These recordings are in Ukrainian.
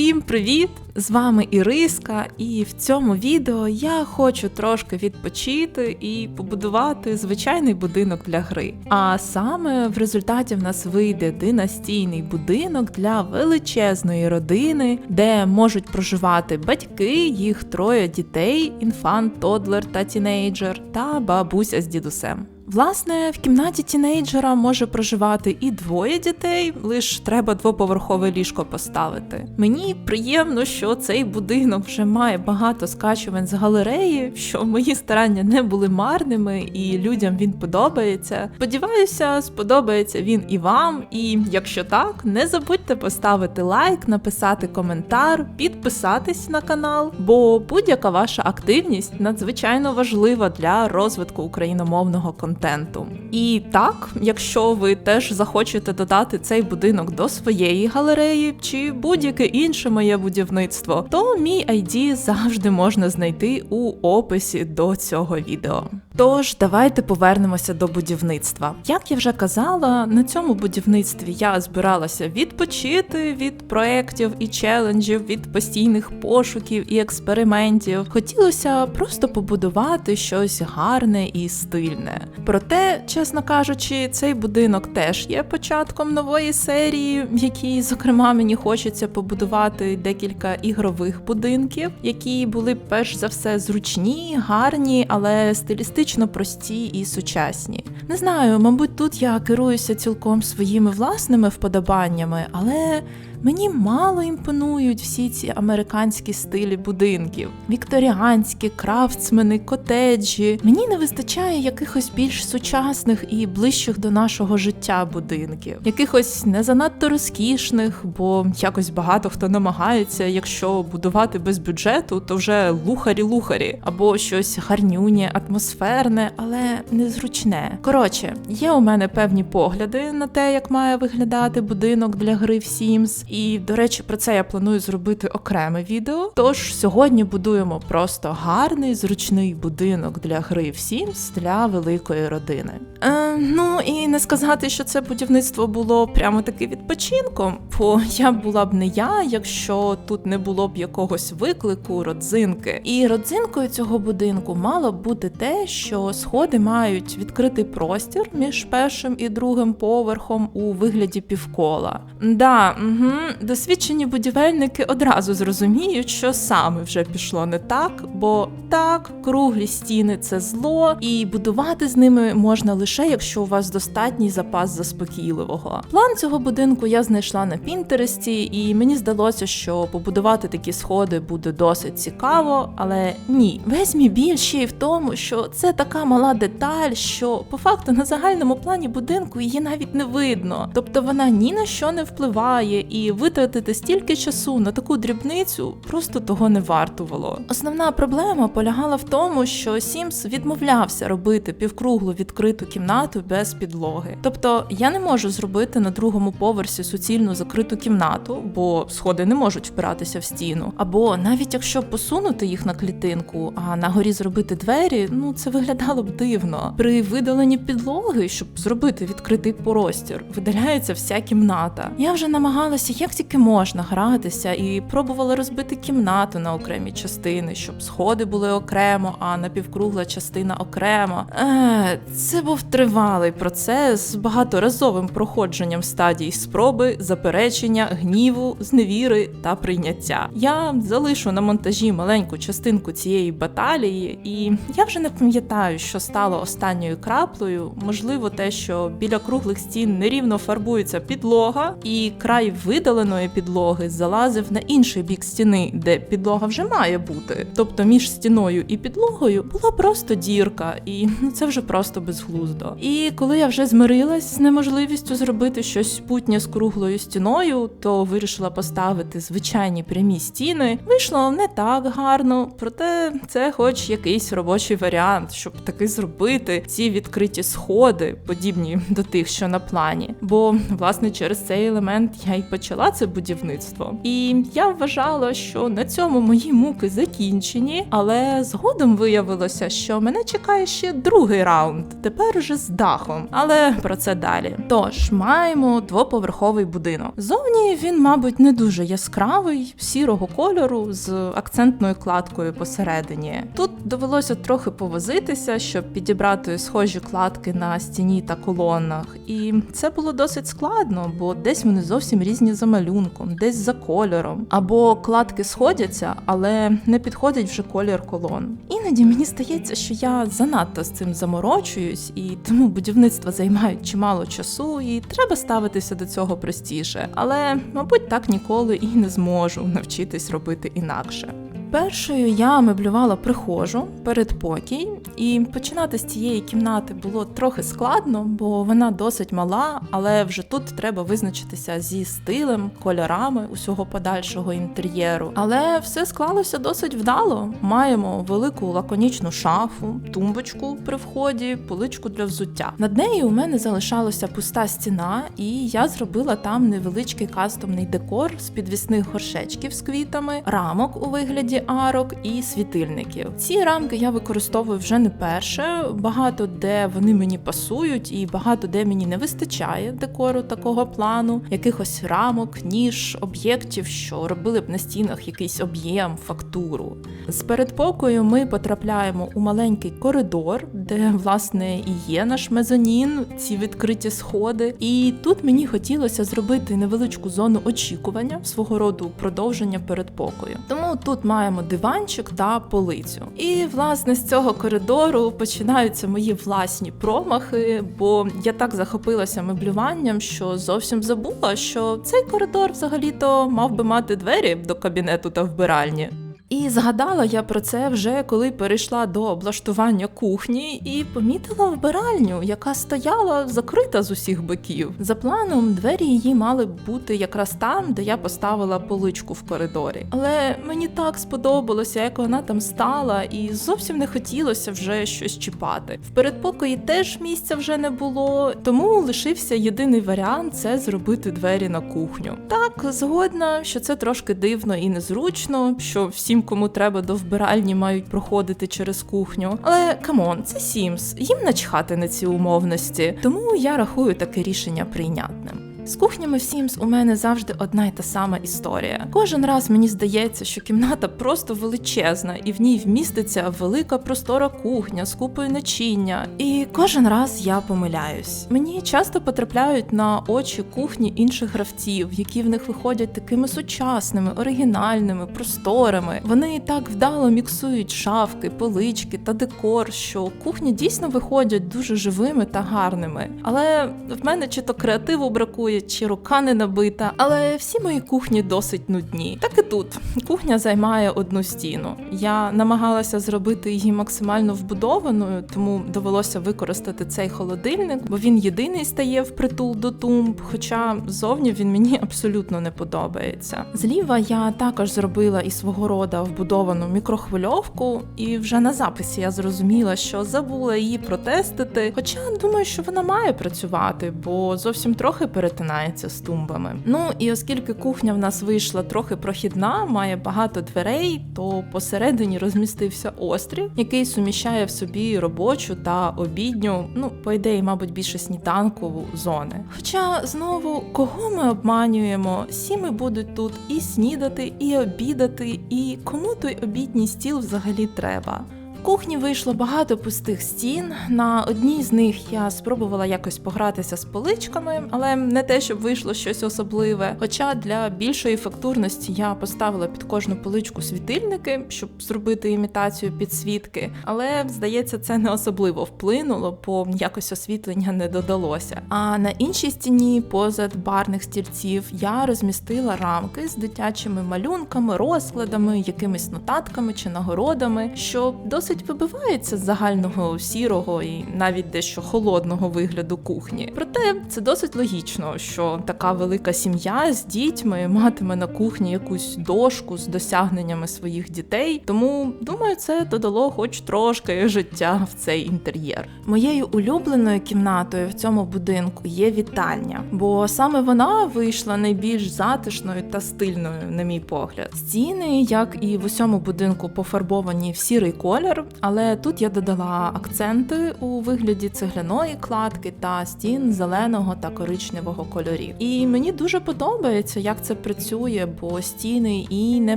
Всім привіт! З вами Іриска, і в цьому відео я хочу трошки відпочити і побудувати звичайний будинок для гри. А саме в результаті в нас вийде династійний будинок для величезної родини, де можуть проживати батьки, їх троє дітей, інфант, тодлер та тінейджер, та бабуся з дідусем. Власне, в кімнаті тінейджера може проживати і двоє дітей, лише треба двоповерхове ліжко поставити. Мені приємно, що цей будинок вже має багато скачувань з галереї, що мої старання не були марними, і людям він подобається. Сподіваюся, сподобається він і вам. І якщо так, не забудьте поставити лайк, написати коментар, підписатись на канал, бо будь-яка ваша активність надзвичайно важлива для розвитку україномовного контенту контенту. І так, якщо ви теж захочете додати цей будинок до своєї галереї чи будь-яке інше моє будівництво, то мій ID завжди можна знайти у описі до цього відео. Тож давайте повернемося до будівництва. Як я вже казала, на цьому будівництві я збиралася відпочити від проєктів і челенджів, від постійних пошуків і експериментів. Хотілося просто побудувати щось гарне і стильне. Проте, чесно кажучи, цей будинок теж є початком нової серії, в якій, зокрема, мені хочеться побудувати декілька ігрових будинків, які були перш за все зручні, гарні, але стилістично прості і сучасні. Не знаю, мабуть, тут я керуюся цілком своїми власними вподобаннями, але. Мені мало імпонують всі ці американські стилі будинків: вікторіанські, крафтсмени, котеджі. Мені не вистачає якихось більш сучасних і ближчих до нашого життя будинків, якихось не занадто розкішних, бо якось багато хто намагається, якщо будувати без бюджету, то вже лухарі-лухарі, або щось гарнюнє, атмосферне, але незручне. Коротше, є у мене певні погляди на те, як має виглядати будинок для гри в Sims. І, до речі, про це я планую зробити окреме відео. Тож сьогодні будуємо просто гарний зручний будинок для гри в Sims для великої родини. Е, Ну і не сказати, що це будівництво було прямо таки відпочинком, бо я була б не я, якщо тут не було б якогось виклику родзинки. І родзинкою цього будинку мало б бути те, що сходи мають відкритий простір між першим і другим поверхом у вигляді півкола. Да, угу, досвідчені будівельники одразу зрозуміють, що саме вже пішло не так, бо так, круглі стіни це зло, і будувати з ними можна лише якщо у вас достатній запас заспокійливого. План цього будинку я знайшла на Пінтересті, і мені здалося, що побудувати такі сходи буде досить цікаво, але ні, весь мій біль ще й в тому, що це така мала деталь, що по факту на загальному плані будинку її навіть не видно. Тобто вона ні на що не впливає, і витратити стільки часу на таку дрібницю просто того не вартувало. Основна проблема полягала в тому, що Sims відмовлявся робити півкруглу відкриту кімнату без підлоги. Тобто я не можу зробити на другому поверсі суцільну закриту кімнату, бо сходи не можуть впиратися в стіну. Або навіть якщо посунути їх на клітинку, а на горі зробити двері, ну це виглядало б дивно. При видаленні підлоги, щоб зробити відкритий простір, видаляється вся кімната. Я вже намагалася як тільки можна гратися і пробувала розбити кімнату на окремі частини, щоб сходи були окремо, а напівкругла частина окремо. Е, Це був тривалий процес з багаторазовим проходженням стадій спроби, заперечення, гніву, зневіри та прийняття. Я залишу на монтажі маленьку частинку цієї баталії, і я вже не пам'ятаю, що стало останньою краплею. Можливо, те, що біля круглих стін нерівно фарбується підлога, і край видаленої підлоги залазив на інший бік стіни, де підлога вже має бути. Тобто між стіною і підлогою була просто дірка, і це вже просто безглуздо. І коли я вже змирилась з неможливістю зробити щось путнє з круглою стіною, то вирішила поставити звичайні прямі стіни. Вийшло не так гарно, проте це, хоч якийсь робочий варіант, щоб таки зробити ці відкриті сходи, подібні до тих, що на плані. Бо власне через цей елемент я й почала почала це будівництво. І я вважала, що на цьому мої муки закінчені, але згодом виявилося, що мене чекає ще другий раунд, тепер уже з дахом. Але про це далі. Тож маємо двоповерховий будинок. Зовні він, мабуть, не дуже яскравий, сірого кольору з акцентною кладкою посередині. Тут довелося трохи повозитися, щоб підібрати схожі кладки на стіні та колонах. І це було досить складно, бо десь вони зовсім різні за малюнком, десь за кольором. Або кладки сходяться, але не підходить вже колір колон. Іноді мені здається, що я занадто з цим заморочуюсь, і тому будівництва займають чимало часу, і треба ставитися до цього простіше. Але, мабуть, так ніколи і не зможу навчитись робити інакше. Першою я меблювала прихожу передпокій, і починати з цієї кімнати було трохи складно, бо вона досить мала, але вже тут треба визначитися зі стилем, кольорами усього подальшого інтер'єру. Але все склалося досить вдало. Маємо велику лаконічну шафу, тумбочку при вході, поличку для взуття. Над нею у мене залишалася пуста стіна, і я зробила там невеличкий кастомний декор з підвісних горшечків з квітами, рамок у вигляді арок і світильників. Ці рамки я використовую вже не перше. Багато де вони мені пасують, і багато де мені не вистачає декору такого плану, якихось рамок, ніж, об'єктів, що робили б на стінах якийсь об'єм, фактуру. З передпокою ми потрапляємо у маленький коридор, де власне і є наш мезонін, ці відкриті сходи. І тут мені хотілося зробити невеличку зону очікування свого роду продовження передпокою. Тому тут маємо диванчик та полицю. І власне з цього коридору починаються мої власні промахи, бо я так захопилася меблюванням, що зовсім забула, що цей коридор взагалі-то мав би мати двері до кабінету та вбиральні. І згадала я про це вже коли перейшла до облаштування кухні і помітила вбиральню, яка стояла закрита з усіх боків. За планом, двері її мали б бути якраз там, де я поставила поличку в коридорі. Але мені так сподобалося, як вона там стала, і зовсім не хотілося вже щось чіпати. В передпокої теж місця вже не було, тому лишився єдиний варіант це зробити двері на кухню. Так, згодна, що це трошки дивно і незручно, що всім, кому треба до вбиральні, мають проходити через кухню. Але камон, це Сімс, їм начхати на ці умовності, тому я рахую таке рішення прийнятним. З кухнями в Sims у мене завжди одна й та сама історія. Кожен раз мені здається, що кімната просто величезна, і в ній вміститься велика простора кухня з купою начиння. І кожен раз я помиляюсь. Мені часто потрапляють на очі кухні інших гравців, які в них виходять такими сучасними, оригінальними, просторими. Вони так вдало міксують шафки, полички та декор, що кухні дійсно виходять дуже живими та гарними. Але в мене чи то креативу бракує, чи рука не набита. Але всі мої кухні досить нудні. Так і тут кухня займає одну стіну. Я намагалася зробити її максимально вбудованою, тому довелося використати цей холодильник, бо він єдиний стає впритул до тумб. Хоча зовні він мені абсолютно не подобається. Зліва я також зробила і свого рода вбудовану мікрохвильовку, і вже на записі я зрозуміла, що забула її протестити. Хоча думаю, що вона має працювати, бо зовсім трохи перетинається з тумбами. Ну і оскільки кухня в нас вийшла трохи прохідна, має багато дверей, то посередині розмістився острів, який суміщає в собі робочу та обідню, ну по ідеї, мабуть, більше сніданкову зони. Хоча знову кого ми обманюємо, всі ми будуть тут і снідати, і обідати, і кому той обідній стіл взагалі треба. Кухні вийшло багато пустих стін. На одній з них я спробувала якось погратися з поличками, але не те, щоб вийшло щось особливе. Хоча для більшої фактурності я поставила під кожну поличку світильники, щоб зробити імітацію підсвітки. Але здається, це не особливо вплинуло, бо якось освітлення не додалося. А на іншій стіні, позад барних стільців, я розмістила рамки з дитячими малюнками, розкладами, якимись нотатками чи нагородами, що досить досить вибивається з загального сірого і навіть дещо холодного вигляду кухні. Проте це досить логічно, що така велика сім'я з дітьми матиме на кухні якусь дошку з досягненнями своїх дітей. Тому думаю, це додало хоч трошки життя в цей інтер'єр. Моєю улюбленою кімнатою в цьому будинку є вітальня, бо саме вона вийшла найбільш затишною та стильною, на мій погляд. Стіни, як і в усьому будинку, пофарбовані в сірий колір, але тут я додала акценти у вигляді цегляної кладки та стін зеленого та коричневого кольорів. І мені дуже подобається, як це працює, бо стіни і не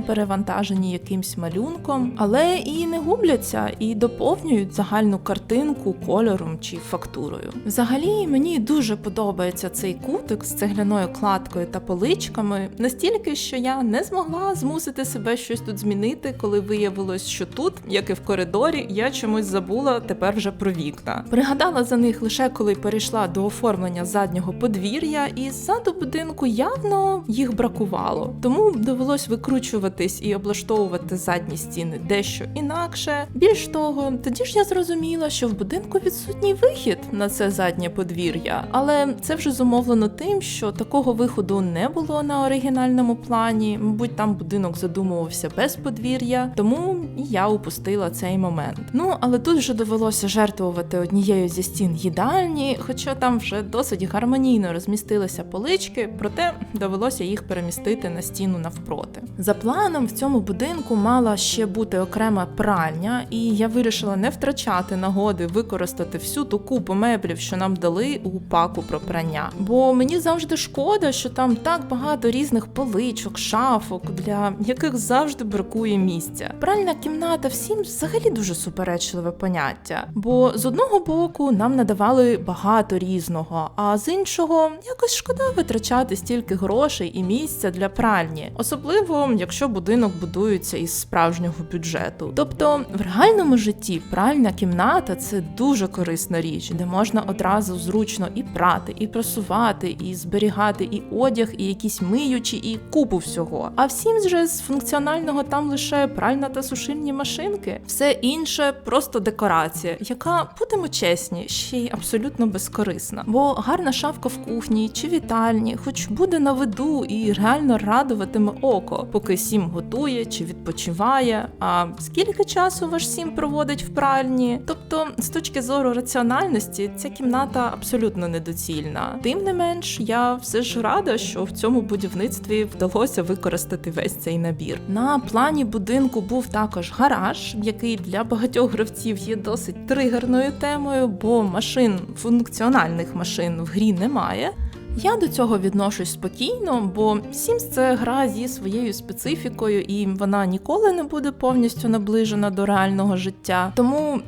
перевантажені якимсь малюнком, але і не губляться, і доповнюють загальну картинку кольором чи фактурою. Взагалі мені дуже подобається цей кутик з цегляною кладкою та поличками, настільки, що я не змогла змусити себе щось тут змінити, коли виявилось, що тут, як і в коридорі, я чомусь забула тепер вже про вікна. Пригадала за них лише коли перейшла до оформлення заднього подвір'я, і ззаду будинку явно їх бракувало. Тому довелось викручуватись і облаштовувати задні стіни дещо інакше. Більш того, тоді ж я зрозуміла, що в будинку відсутній вихід на це заднє подвір'я, але це вже зумовлено тим, що такого виходу не було на оригінальному плані. Мабуть, там будинок задумувався без подвір'я, тому я упустила цей. Ну але тут вже довелося жертвувати однією зі стін їдальні, хоча там вже досить гармонійно розмістилися полички, проте довелося їх перемістити на стіну навпроти. За планом в цьому будинку мала ще бути окрема пральня, і я вирішила не втрачати нагоди використати всю ту купу меблів, що нам дали у паку про прання. Бо мені завжди шкода, що там так багато різних поличок, шафок, для яких завжди бракує місця. Пральна кімната всім взагалі дуже суперечливе поняття. Бо з одного боку нам надавали багато різного, а з іншого якось шкода витрачати стільки грошей і місця для пральні, особливо якщо будинок будується із справжнього бюджету. Тобто в реальному житті пральна кімната це дуже корисна річ, де можна одразу зручно і прати, і просувати, і зберігати і одяг, і якісь миючі, і купу всього. А всім же з функціонального там лише пральна та сушильні машинки. Все інше просто декорація, яка, будемо чесні, ще й абсолютно безкорисна. Бо гарна шафка в кухні чи вітальні, хоч буде на виду і реально радуватиме око, поки сім готує чи відпочиває. А скільки часу ваш сім проводить в пральні? Тобто, з точки зору раціональності, ця кімната абсолютно недоцільна. Тим не менш, я все ж рада, що в цьому будівництві вдалося використати весь цей набір. На плані будинку був також гараж, який для багатьох гравців є досить тригерною темою, бо машин, функціональних машин в грі немає. Я до цього відношусь спокійно, бо Sims – це гра зі своєю специфікою, і вона ніколи не буде повністю наближена до реального життя.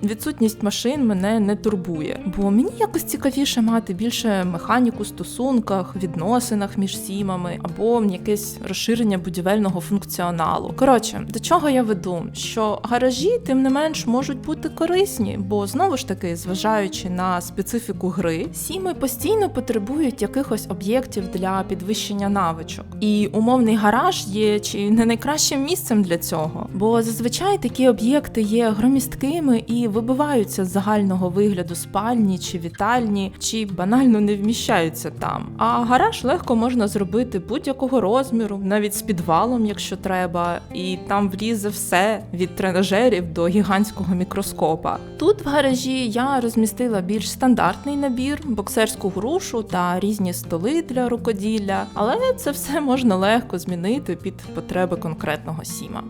Відсутність машин мене не турбує. Бо мені якось цікавіше мати більше механіку стосунках, відносинах між сімами або якесь розширення будівельного функціоналу. Коротше, до чого я веду? Що гаражі, тим не менш, можуть бути корисні, бо знову ж таки, зважаючи на специфіку гри, сіми постійно потребують якихось об'єктів для підвищення навичок. І умовний гараж є чи не найкращим місцем для цього, бо зазвичай такі об'єкти є громісткими і вибиваються з загального вигляду спальні чи вітальні, чи банально не вміщаються там. А гараж легко можна зробити будь-якого розміру, навіть з підвалом, якщо треба, і там влізе все від тренажерів до гігантського мікроскопа. Тут в гаражі я розмістила більш стандартний набір, боксерську грушу та різні столи для рукоділля, але це все можна легко змінити під потреби конкретного сіма.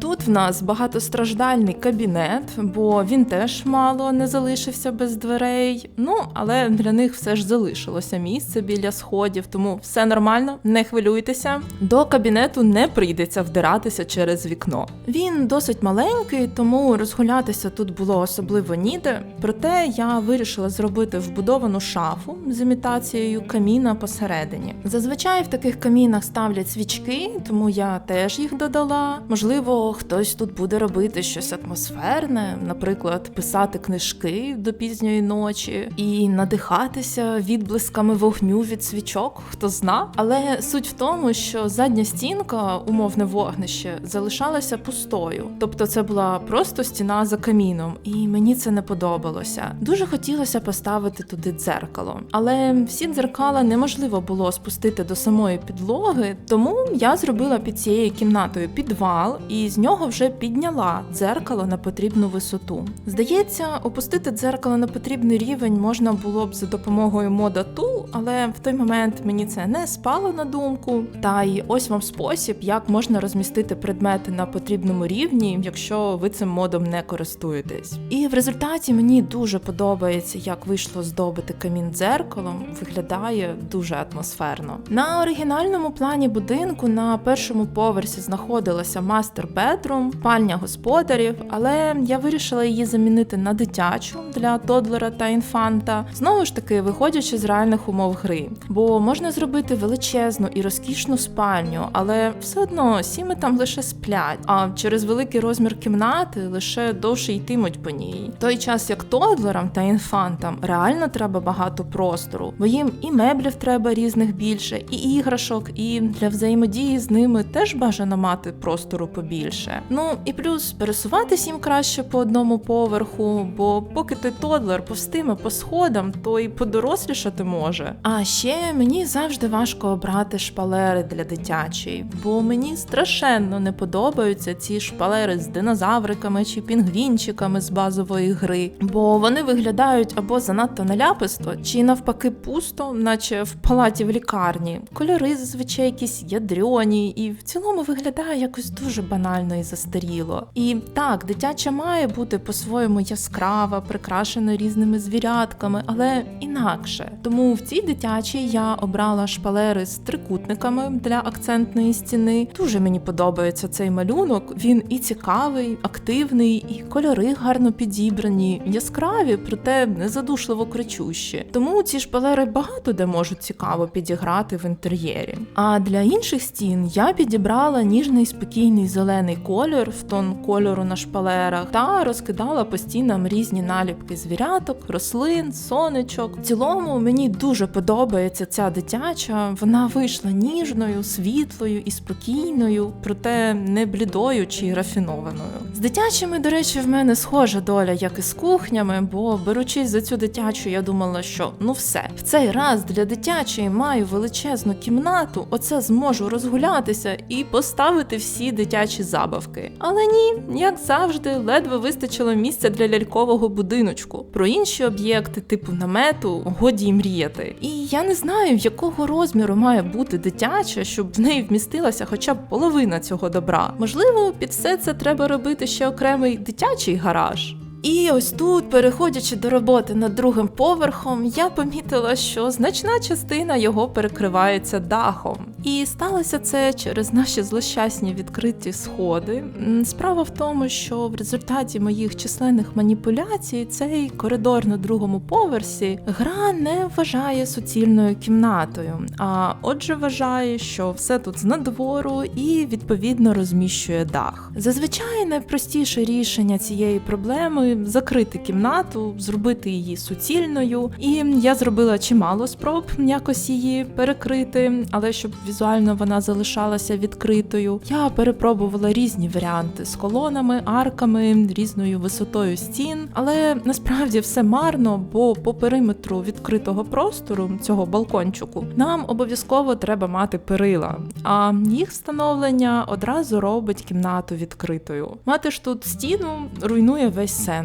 Тут в нас багатостраждальний кабінет, бо він теж мало не залишився без дверей. Ну, але для них все ж залишилося місце біля сходів, тому все нормально, не хвилюйтеся. До кабінету не прийдеться вдиратися через вікно. Він досить маленький, тому розгулятися тут було особливо ніде. Проте я вирішила зробити вбудовану шафу з імітацією каміна посередині. Зазвичай в таких камінах ставлять свічки, тому я теж їх додала. Можливо хтось тут буде робити щось атмосферне, наприклад, писати книжки до пізньої ночі і надихатися відблисками вогню від свічок, хто зна. Але суть в тому, що задня стінка, умовне вогнище, залишалася пустою. Тобто це була просто стіна за каміном, і мені це не подобалося. Дуже хотілося поставити туди дзеркало, але всі дзеркала неможливо було спустити до самої підлоги, тому я зробила під цією кімнатою підвал і з нього вже підняла дзеркало на потрібну висоту. Здається, опустити дзеркало на потрібний рівень можна було б за допомогою мода Tool, але в той момент мені це не спало на думку. Та й ось вам спосіб, як можна розмістити предмети на потрібному рівні, якщо ви цим модом не користуєтесь. І в результаті мені дуже подобається, як вийшло здобити камін дзеркалом. Виглядає дуже атмосферно. На оригінальному плані будинку на першому поверсі знаходилася мастер бедрум, спальня господарів, але я вирішила її замінити на дитячу для тодлера та інфанта. Знову ж таки, виходячи з реальних умов гри, бо можна зробити величезну і розкішну спальню, але все одно сіми там лише сплять. А через великий розмір кімнати лише довше йтимуть по ній. Той час як тодлерам та інфантам реально треба багато простору, бо їм і меблів треба різних більше, і іграшок, і для взаємодії з ними теж бажано мати простору побільше. Ну і плюс пересуватись їм краще по одному поверху, бо поки ти тодлер повстиме по сходам, то й подорослішати може. А ще мені завжди важко обрати шпалери для дитячої, бо мені страшенно не подобаються ці шпалери з динозавриками чи пінгвінчиками з базової гри, бо вони виглядають або занадто наляписто, чи навпаки пусто, наче в палаті в лікарні. Кольори зазвичай якісь ядрьоні, і в цілому виглядає якось дуже банально і застаріло. І так, дитяча має бути по-своєму яскрава, прикрашена різними звірятками, але інакше. Тому в цій дитячій я обрала шпалери з трикутниками для акцентної стіни. Дуже мені подобається цей малюнок. Він і цікавий, активний, і кольори гарно підібрані, яскраві, проте незадушливо кричущі. Тому ці шпалери багато де можуть цікаво підіграти в інтер'єрі. А для інших стін я підібрала ніжний спокійний зелений колір в тон кольору на шпалерах та розкидала по стінам різні наліпки звіряток, рослин, сонечок. В цілому мені дуже подобається ця дитяча. Вона вийшла ніжною, світлою і спокійною, проте не блідою чи рафінованою. З дитячими, до речі, в мене схожа доля, як і з кухнями, бо беручись за цю дитячу, я думала, що ну все, в цей раз для дитячої маю величезну кімнату, оце зможу розгулятися і поставити всі дитячі забавки. Але ні, як завжди, ледве вистачило місця для лялькового будиночку. Про інші об'єкти, типу намету, годі й мріяти. І я не знаю, якого розміру має бути дитяча, щоб в неї вмістилася хоча б половина цього добра. Можливо, під все це треба робити ще окремий дитячий гараж. І ось тут, переходячи до роботи над другим поверхом, я помітила, що значна частина його перекривається дахом. І сталося це через наші злощасні відкриті сходи. Справа в тому, що в результаті моїх численних маніпуляцій цей коридор на другому поверсі гра не вважає суцільною кімнатою, а отже вважає, що все тут з надвору і відповідно розміщує дах. Зазвичай найпростіше рішення цієї проблеми закрити кімнату, зробити її суцільною. І я зробила чимало спроб якось її перекрити, але щоб візуально вона залишалася відкритою. Я перепробувала різні варіанти з колонами, арками, різною висотою стін, але насправді все марно, бо по периметру відкритого простору цього балкончику нам обов'язково треба мати перила, а їх встановлення одразу робить кімнату відкритою. Мати ж тут стіну руйнує весь сенс.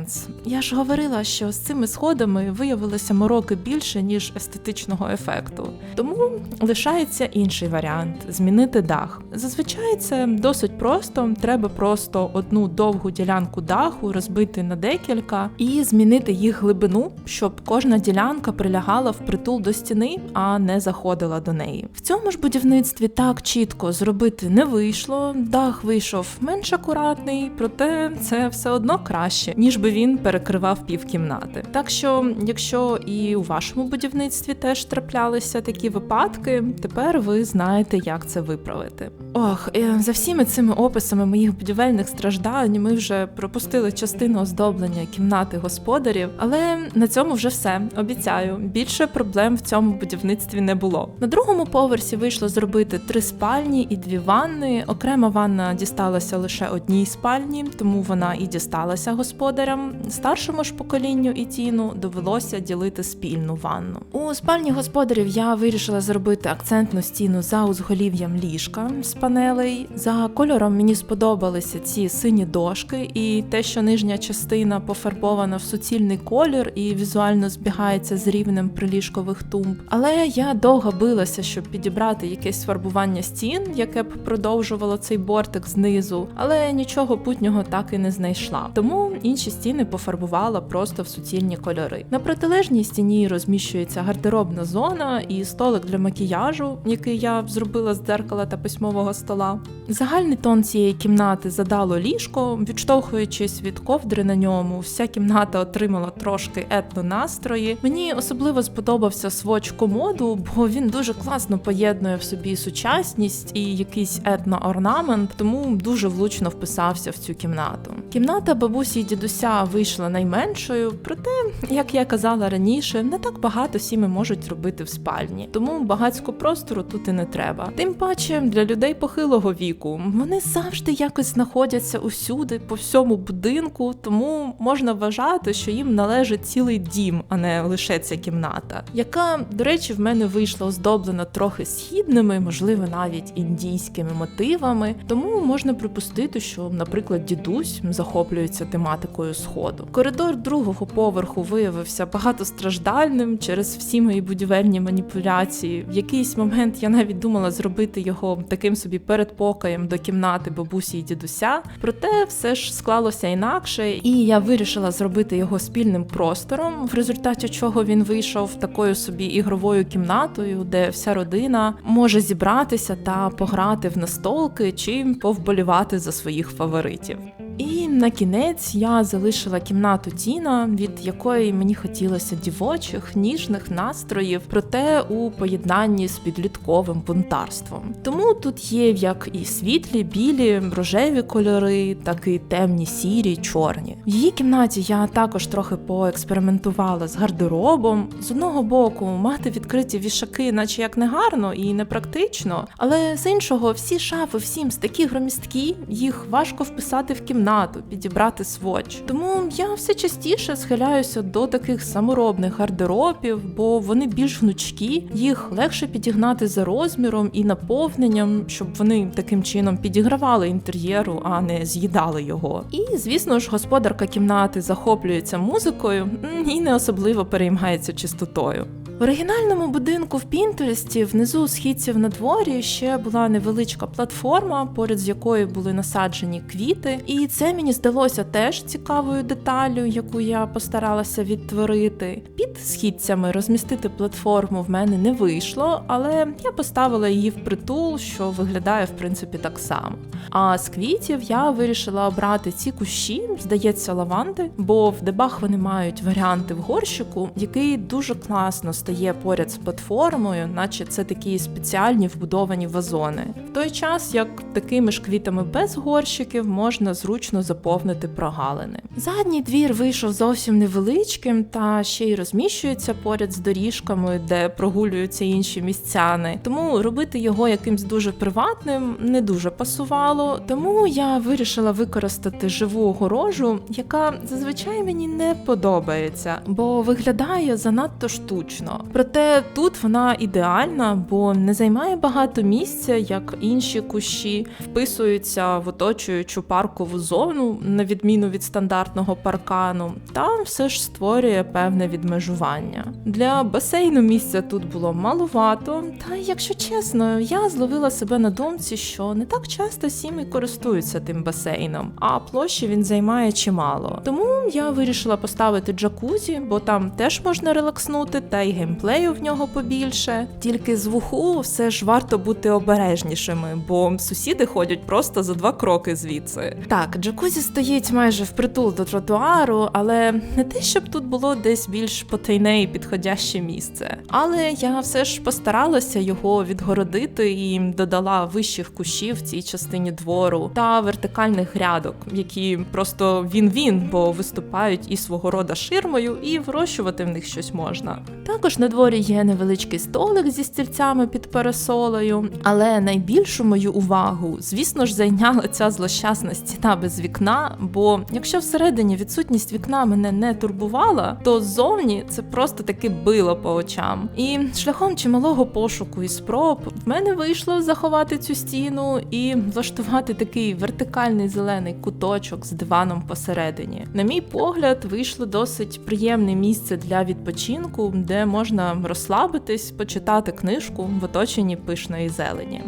Я ж говорила, що з цими сходами виявилося мороки більше, ніж естетичного ефекту. Тому лишається інший варіант змінити дах. Зазвичай це досить просто. Треба просто одну довгу ділянку даху розбити на декілька і змінити їх глибину, щоб кожна ділянка прилягала впритул до стіни, а не заходила до неї. В цьому ж будівництві так чітко зробити не вийшло. Дах вийшов менш акуратний, проте це все одно краще, ніж він перекривав півкімнати. Так що, якщо і у вашому будівництві теж траплялися такі випадки, тепер ви знаєте, як це виправити. Ох, е, за всіми цими описами моїх будівельних страждань ми вже пропустили частину оздоблення кімнати господарів, але на цьому вже все. Обіцяю, більше проблем в цьому будівництві не було. На другому поверсі вийшло зробити три спальні і дві ванни. Окрема ванна дісталася лише одній спальні, тому вона і дісталася господарям. Старшому ж поколінню і тіну довелося ділити спільну ванну. У спальні господарів я вирішила зробити акцентну стіну за узголів'ям ліжка з панелей. За кольором мені сподобалися ці сині дошки, і те, що нижня частина пофарбована в суцільний колір і візуально збігається з рівнем приліжкових тумб. Але я довго билася, щоб підібрати якесь фарбування стін, яке б продовжувало цей бортик знизу, але нічого путнього так і не знайшла. Тому інші стіни пофарбувала просто в суцільні кольори. На протилежній стіні розміщується гардеробна зона і столик для макіяжу, який я зробила з дзеркала та письмового стола. Загальний тон цієї кімнати задало ліжко, відштовхуючись від ковдри на ньому, вся кімната отримала трошки етно-настрої. Мені особливо сподобався своч комоду, бо він дуже класно поєднує в собі сучасність і якийсь етно-орнамент, тому дуже влучно вписався в цю кімнату. Кімната бабусі і дідуся вийшла найменшою, проте, як я казала раніше, не так багато сіми можуть робити в спальні, тому багатського простору тут і не треба. Тим паче для людей похилого віку вони завжди якось знаходяться усюди, по всьому будинку, тому можна вважати, що їм належить цілий дім, а не лише ця кімната, яка, до речі, в мене вийшла оздоблена трохи східними, можливо, навіть індійськими мотивами. Тому можна припустити, що, наприклад, дідусь захоплюється тематикою сходу. Коридор другого поверху виявився багатостраждальним через всі мої будівельні маніпуляції. В якийсь момент я навіть думала зробити його таким собі передпокоєм до кімнати бабусі і дідуся. Проте все ж склалося інакше, і я вирішила зробити його спільним простором, в результаті чого він вийшов такою собі ігровою кімнатою, де вся родина може зібратися та пограти в настолки чи повболівати за своїх фаворитів. І на кінець я залишила кімнату Тіна, від якої мені хотілося дівочих, ніжних настроїв, проте у поєднанні з підлітковим бунтарством. Тому тут є як і світлі, білі, рожеві кольори, так і темні, сірі, чорні. В її кімнаті я також трохи поекспериментувала з гардеробом. З одного боку, мати відкриті вішаки, наче як не гарно і непрактично, але з іншого, всі шафи всім такі громісткі, їх важко вписати в кімнату, підібрати своч. Тому я все частіше схиляюся до таких саморобних гардеробів, бо вони більш гнучкі, їх легше підігнати за розміром і наповненням, щоб вони таким чином підігравали інтер'єру, а не з'їдали його. І звісно ж, господарка кімнати захоплюється музикою і не особливо переймається чистотою. В оригінальному будинку в Пінтересті внизу східців на дворі ще була невеличка платформа, поряд з якою були насаджені квіти. І це мені здалося теж цікавою деталлю, яку я постаралася відтворити. Під східцями розмістити платформу в мене не вийшло, але я поставила її в притул, що виглядає в принципі так само. А з квітів я вирішила обрати ці кущі, здається, лаванди, бо в дебах вони мають варіанти в горщику, який дуже класно стає поряд з платформою, наче це такі спеціальні вбудовані вазони. В той час, як такими ж квітами без горщиків можна зручно заповнити прогалини. Задній двір вийшов зовсім невеличким та ще й розміщується поряд з доріжками, де прогулюються інші містяни. Тому робити його якимсь дуже приватним не дуже пасувало. Тому я вирішила використати живу огорожу, яка зазвичай мені не подобається, бо виглядає занадто штучно. Проте тут вона ідеальна, бо не займає багато місця, як інші кущі, вписується в оточуючу паркову зону, на відміну від стандартного паркану, та все ж створює певне відмежування. Для басейну місця тут було малувато, та якщо чесно, я зловила себе на думці, що не так часто сім'ї користуються тим басейном, а площі він займає чимало. Тому я вирішила поставити джакузі, бо там теж можна релакснути, та й геймплею в нього побільше. Тільки з вуху все ж варто бути обережнішими, бо сусіди ходять просто за два кроки звідси. Так, джакузі стоїть майже впритул до тротуару, але не те, щоб тут було десь більш потайне і підходяще місце. Але я все ж постаралася його відгородити і додала вищих кущів в цій частині двору та вертикальних грядок, які просто він-він, бо виступають і свого рода ширмою, і вирощувати в них щось можна. Також на дворі є невеличкий столик зі стільцями під парасолею, але найбільшу мою увагу, звісно ж, зайняла ця злощасна стіна без вікна. Бо якщо всередині відсутність вікна мене не турбувала, то ззовні це просто таки било по очам. І шляхом чималого пошуку і спроб в мене вийшло заховати цю стіну і влаштувати такий вертикальний зелений куточок з диваном посередині. На мій погляд, вийшло досить приємне місце для відпочинку, де можна розслабитись, почитати книжку в оточенні пишної зелені.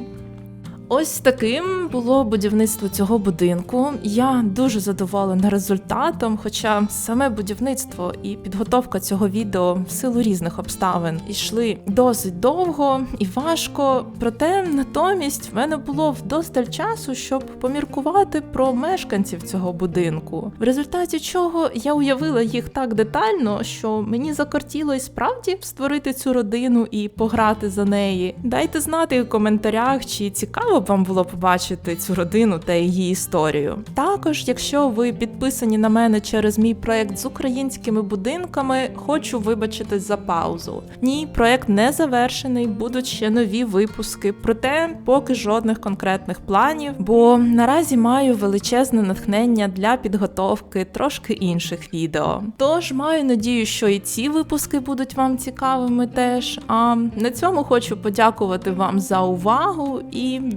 Ось таким було будівництво цього будинку. Я дуже задоволена результатом, хоча саме будівництво і підготовка цього відео в силу різних обставин йшли досить довго і важко. Проте натомість в мене було вдосталь часу, щоб поміркувати про мешканців цього будинку, в результаті чого я уявила їх так детально, що мені закортіло і справді створити цю родину і пограти за неї. Дайте знати у коментарях, чи цікаво б вам було побачити цю родину та її історію. Також, якщо ви підписані на мене через мій проект з українськими будинками, хочу вибачитись за паузу. Ні, проект не завершений, будуть ще нові випуски, проте поки жодних конкретних планів, бо наразі маю величезне натхнення для підготовки трошки інших відео. Тож маю надію, що і ці випуски будуть вам цікавими теж. А на цьому хочу подякувати вам за увагу і